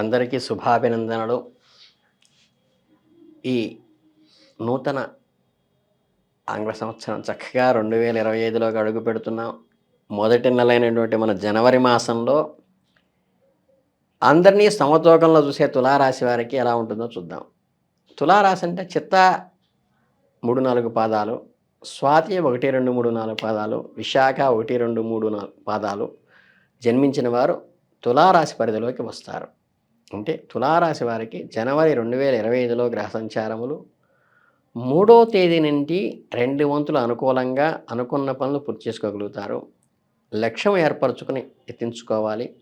అందరికీ శుభాభినందనలు. ఈ నూతన ఆంగ్ల సంవత్సరం చక్కగా రెండు వేల ఇరవై ఐదులోకి అడుగు పెడుతున్నాం. మొదటి నెలైనటువంటి మన జనవరి మాసంలో అందరినీ సమతూకంలో చూసే తులారాశి వారికి ఎలా ఉంటుందో చూద్దాం. తులారాశి అంటే చిత్త మూడు నాలుగు పాదాలు స్వాతి ఒకటి రెండు మూడు నాలుగు పాదాలు విశాఖ ఒకటి రెండు మూడు నాలుగు పాదాలు జన్మించిన వారు తులారాశి పరిధిలోకి వస్తారు. అంటే తులారాశి వారికి జనవరి రెండు వేల ఇరవై ఐదులో గ్రహ సంచారములు మూడో తేదీ నుండి రెండు వంతులు అనుకూలంగా అనుకున్న పనులు పూర్తి చేసుకోగలుగుతారు. లక్ష్యం ఏర్పరచుకుని ఎత్తించుకోవాలి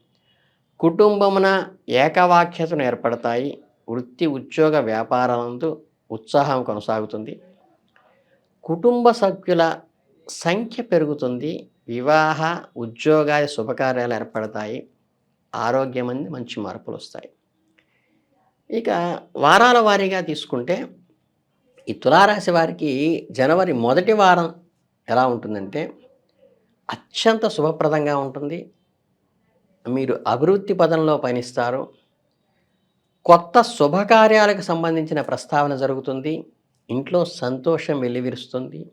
కుటుంబమున ఏకవాక్యతను ఏర్పడతాయి. వృత్తి ఉద్యోగ వ్యాపారాలందు ఉత్సాహం కొనసాగుతుంది. కుటుంబ సభ్యుల సంఖ్య పెరుగుతుంది. వివాహ ఉద్యోగాది శుభకార్యాలు ఏర్పడతాయి. ఆరోగ్యం అనేది మంచి మార్పులు వస్తాయి ఇక వారాల వారీగా తీసుకుంటే ఈ తులారాశి వారికి జనవరి మొదటి వారం ఎలా ఉంటుందంటే అత్యంత శుభప్రదంగా ఉంటుంది. మీరు అభివృద్ధి పదంలో పయనిస్తారు. కొత్త శుభకార్యాలకు సంబంధించిన ప్రస్తావన జరుగుతుంది. ఇంట్లో సంతోషం వెల్లివిరుస్తుంది.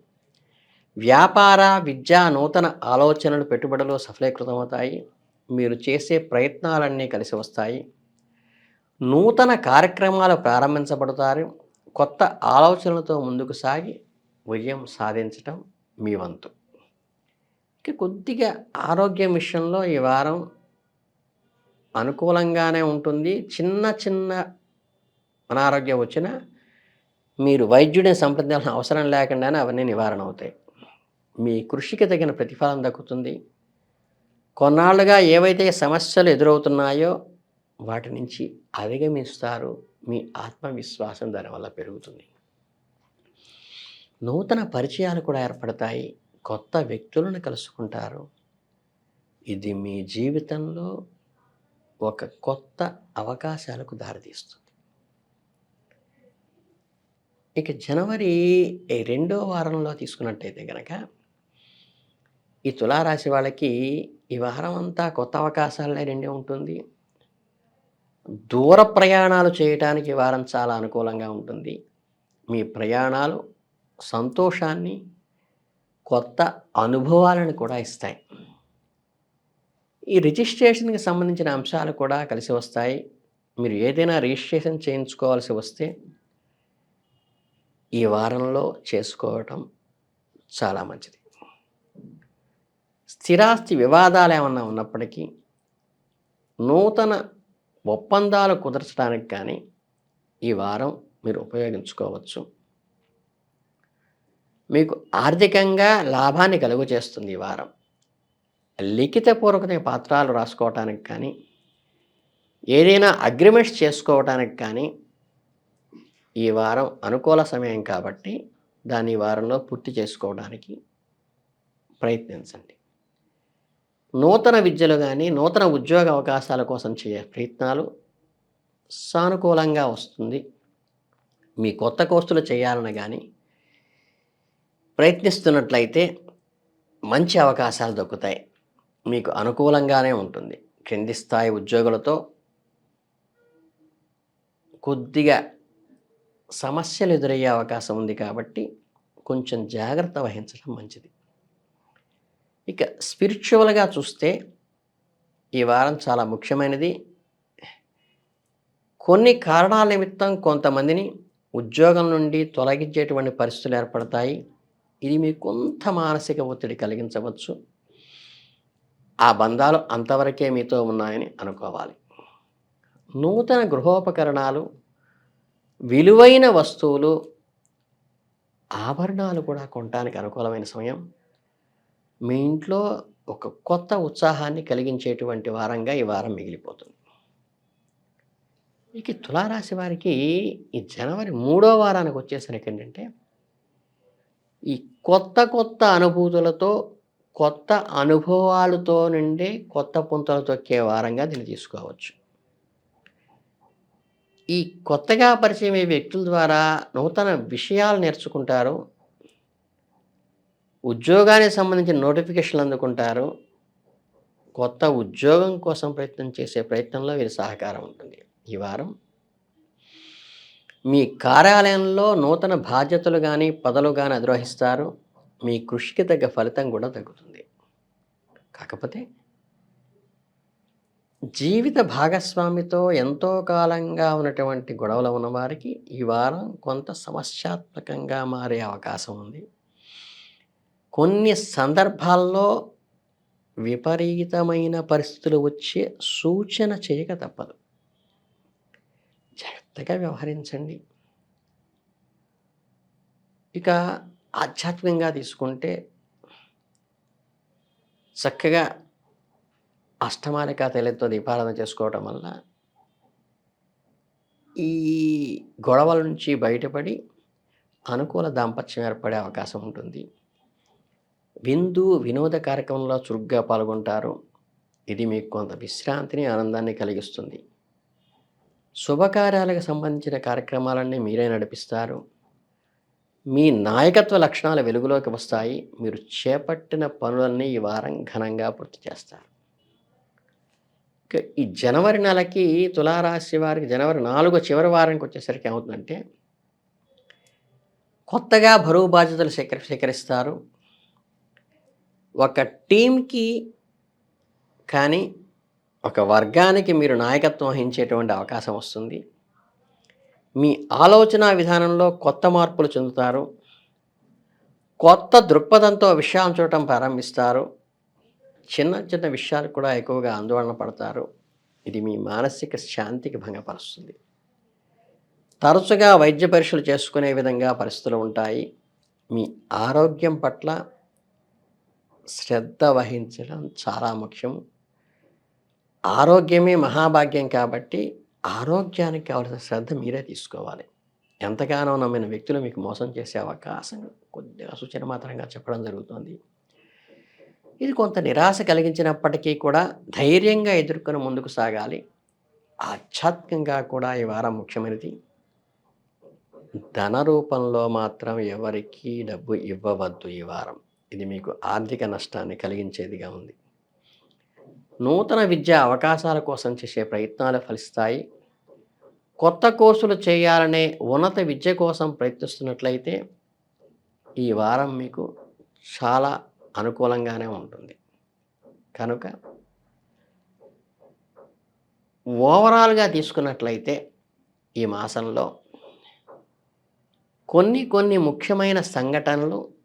వ్యాపార విద్యా నూతన ఆలోచనలు పెట్టుబడులు సఫలీకృతమవుతాయి. మీరు చేసే ప్రయత్నాలన్నీ కలిసి వస్తాయి. నూతన కార్యక్రమాలు ప్రారంభించబడతారు. కొత్త ఆలోచనలతో ముందుకు సాగి విజయం సాధించటం మీ వంతు. ఇక కొద్దిగా ఆరోగ్యం విషయంలో ఈ వారం అనుకూలంగానే ఉంటుంది. చిన్న చిన్న అనారోగ్యం వచ్చినా మీరు వైద్యుడిని సంప్రదించాల్సిన అవసరం లేకుండానే అవన్నీ నివారణ అవుతాయి. మీ కృషికి తగిన ప్రతిఫలం దక్కుతుంది. కొన్నాళ్ళుగా ఏవైతే సమస్యలు ఎదురవుతున్నాయో వాటి నుంచి అధిగమిస్తారు. మీ ఆత్మవిశ్వాసం దానివల్ల పెరుగుతుంది. నూతన పరిచయాలు కూడా ఏర్పడతాయి. కొత్త వ్యక్తులను కలుసుకుంటారు. ఇది మీ జీవితంలో ఒక కొత్త అవకాశాలకు దారితీస్తుంది. ఇక జనవరి రెండో వారంలో తీసుకున్నట్టయితే కనుక ఈ తులారాశి వాళ్ళకి ఈ వారం అంతా కొత్త అవకాశాలనే నిండి ఉంటుంది. దూర ప్రయాణాలు చేయటానికి వారం చాలా అనుకూలంగా ఉంటుంది. మీ ప్రయాణాలు సంతోషాన్ని కొత్త అనుభవాలను కూడా ఇస్తాయి. ఈ రిజిస్ట్రేషన్కి సంబంధించిన అంశాలు కూడా కలిసి వస్తాయి. మీరు ఏదైనా రిజిస్ట్రేషన్ చేయించుకోవాల్సి వస్తే ఈ వారంలో చేసుకోవటం చాలా మంచిది. స్థిరాస్తి వివాదాలు ఏమన్నా ఉన్నప్పటికీ నూతన ఒప్పందాలు కుదర్చడానికి కానీ ఈ వారం మీరు ఉపయోగించుకోవచ్చు. మీకు ఆర్థికంగా లాభాన్ని కలుగు చేస్తుంది ఈ వారం. లిఖితపూర్వక పత్రాలు రాసుకోవటానికి కానీ ఏదైనా అగ్రిమెంట్స్ చేసుకోవటానికి కానీ ఈ వారం అనుకూల సమయం కాబట్టి దాన్ని వారంలో పూర్తి చేసుకోవడానికి ప్రయత్నించండి. నూతన విద్యలు కానీ నూతన ఉద్యోగ అవకాశాల కోసం చేయే ప్రయత్నాలు సానుకూలంగా వస్తుంది. మీ కొత్త కోర్సులు చేయాలని కానీ ప్రయత్నిస్తున్నట్లయితే మంచి అవకాశాలు దొక్కుతాయి. మీకు అనుకూలంగానే ఉంటుంది. క్రింది స్థాయి ఉద్యోగులతో కొద్దిగా సమస్యలు ఎదురయ్యే అవకాశం ఉంది కాబట్టి కొంచెం జాగ్రత్త వహించడం మంచిది. ఇక స్పిరిచువల్గా చూస్తే ఈ వారం చాలా ముఖ్యమైనది. కొన్ని కారణాల నిమిత్తం కొంతమందిని ఉద్యోగం నుండి తొలగించేటువంటి పరిస్థితులు ఏర్పడతాయి. ఇది మీకు కొంత మానసిక ఒత్తిడి కలిగించవచ్చు. ఆ బంధాలు అంతవరకే మీతో ఉన్నాయని అనుకోవాలి. నూతన గృహోపకరణాలు విలువైన వస్తువులు ఆభరణాలు కూడా కొనడానికి అనుకూలమైన సమయం. మీ ఇంట్లో ఒక కొత్త ఉత్సాహాన్ని కలిగించేటువంటి వారంగా ఈ వారం మిగిలిపోతుంది. ఇక తులారాశి వారికి ఈ జనవరి మూడో వారానికి వచ్చేసరికి ఏంటంటే ఈ కొత్త కొత్త అనుభూతులతో కొత్త అనుభవాలతో నుండి కొత్త పుంతలు తొక్కే వారంగా దీన్ని తీసుకోవచ్చు. ఈ కొత్తగా పరిచయమయ్యే వ్యక్తుల ద్వారా నూతన విషయాలు నేర్చుకుంటారు. ఉద్యోగానికి సంబంధించిన నోటిఫికేషన్లు అందుకుంటారు. కొత్త ఉద్యోగం కోసం ప్రయత్నం చేసే ప్రయత్నంలో వీరి సహకారం ఉంటుంది. ఈ వారం మీ కార్యాలయంలో నూతన బాధ్యతలు కానీ పదలు కానీ అధిరోహిస్తారు. మీ కృషికి తగ్గ ఫలితం కూడా తగ్గుతుంది. కాకపోతే జీవిత భాగస్వామితో ఎంతో కాలంగా ఉన్నటువంటి గొడవలు ఉన్నవారికి ఈ వారం కొంత సమస్యాత్మకంగా మారే అవకాశం ఉంది. కొన్ని సందర్భాల్లో విపరీతమైన పరిస్థితులు వచ్చే సూచన చేయక తప్పదు. జాగ్రత్తగా వ్యవహరించండి. ఇక ఆధ్యాత్మికంగా తీసుకుంటే చక్కగా అష్టమాలిక తైలతో దీపారాధన చేసుకోవటం వల్ల ఈ గొడవల నుంచి బయటపడి అనుకూల దాంపత్యం ఏర్పడే అవకాశం ఉంటుంది. విందు వినోద కార్యక్రమంలో చురుగ్గా పాల్గొంటారు. ఇది మీకు కొంత విశ్రాంతిని ఆనందాన్ని కలిగిస్తుంది. శుభకార్యాలకు సంబంధించిన కార్యక్రమాలన్నీ మీరే నడిపిస్తారు. మీ నాయకత్వ లక్షణాలు వెలుగులోకి వస్తాయి. మీరు చేపట్టిన పనులన్నీ ఈ వారం ఘనంగా పూర్తి చేస్తారు. ఈ జనవరి నెలకి తులారాశి వారికి జనవరి నాలుగో చివరి వారానికి వచ్చేసరికి ఏమవుతుందంటే కొత్తగా బరువు బాధ్యతలు సేకరి సేకరిస్తారు. ఒక టీంకి కానీ ఒక వర్గానికి మీరు నాయకత్వం వహించేటువంటి అవకాశం వస్తుంది. మీ ఆలోచన విధానంలో కొత్త మార్పులు చెందుతారు. కొత్త దృక్పథంతో విషయాలు చూడటం ప్రారంభిస్తారు. చిన్న చిన్న విషయాలు కూడా ఎక్కువగా ఆందోళన పడతారు. ఇది మీ మానసిక శాంతికి భంగపరుస్తుంది. తరచుగా వైద్య పరీక్షలు చేసుకునే విధంగా పరిస్థితులు ఉంటాయి. మీ ఆరోగ్యం పట్ల శ్రద్ధ వహించడం చాలా ముఖ్యం ఆరోగ్యమే మహాభాగ్యం కాబట్టి ఆరోగ్యానికి కావాల్సిన శ్రద్ధ మీరే తీసుకోవాలి. ఎంతగానో నమ్మిన వ్యక్తులు మీకు మోసం చేసే అవకాశం కొద్దిగా సూచన మాత్రంగా చెప్పడం జరుగుతుంది. ఇది కొంత నిరాశ కలిగించినప్పటికీ కూడా ధైర్యంగా ఎదుర్కొని ముందుకు సాగాలి. ఆధ్యాత్మికంగా కూడా ఈ వారం ముఖ్యమైనది. ధన రూపంలో మాత్రం ఎవరికీ డబ్బు ఇవ్వవద్దు ఈ వారం. ఇది మీకు ఆర్థిక నష్టాన్ని కలిగించేదిగా ఉంది. నూతన విద్యా అవకాశాల కోసం చేసే ప్రయత్నాలు ఫలిస్తాయి. కొత్త కోర్సులు చేయాలనే ఉన్నత విద్య కోసం ప్రయత్నిస్తున్నట్లయితే ఈ వారం మీకు చాలా అనుకూలంగానే ఉంటుంది. కనుక ఓవరాల్గా తీసుకున్నట్లయితే ఈ మాసంలో కొన్ని కొన్ని ముఖ్యమైన సంఘటనలు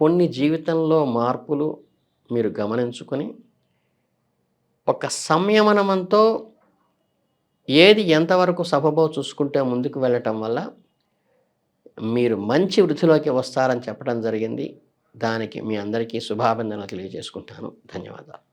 కొన్ని జీవితంలో మార్పులు మీరు గమనించుకొని ఒక సంయమనమంతో ఏది ఎంతవరకు సబబో చూసుకుంటే ముందుకు వెళ్ళటం వల్ల మీరు మంచి వృద్ధిలోకి వస్తారని చెప్పడం జరిగింది. దానికి మీ అందరికీ శుభాభినందనలు తెలియజేసుకుంటాను. ధన్యవాదాలు.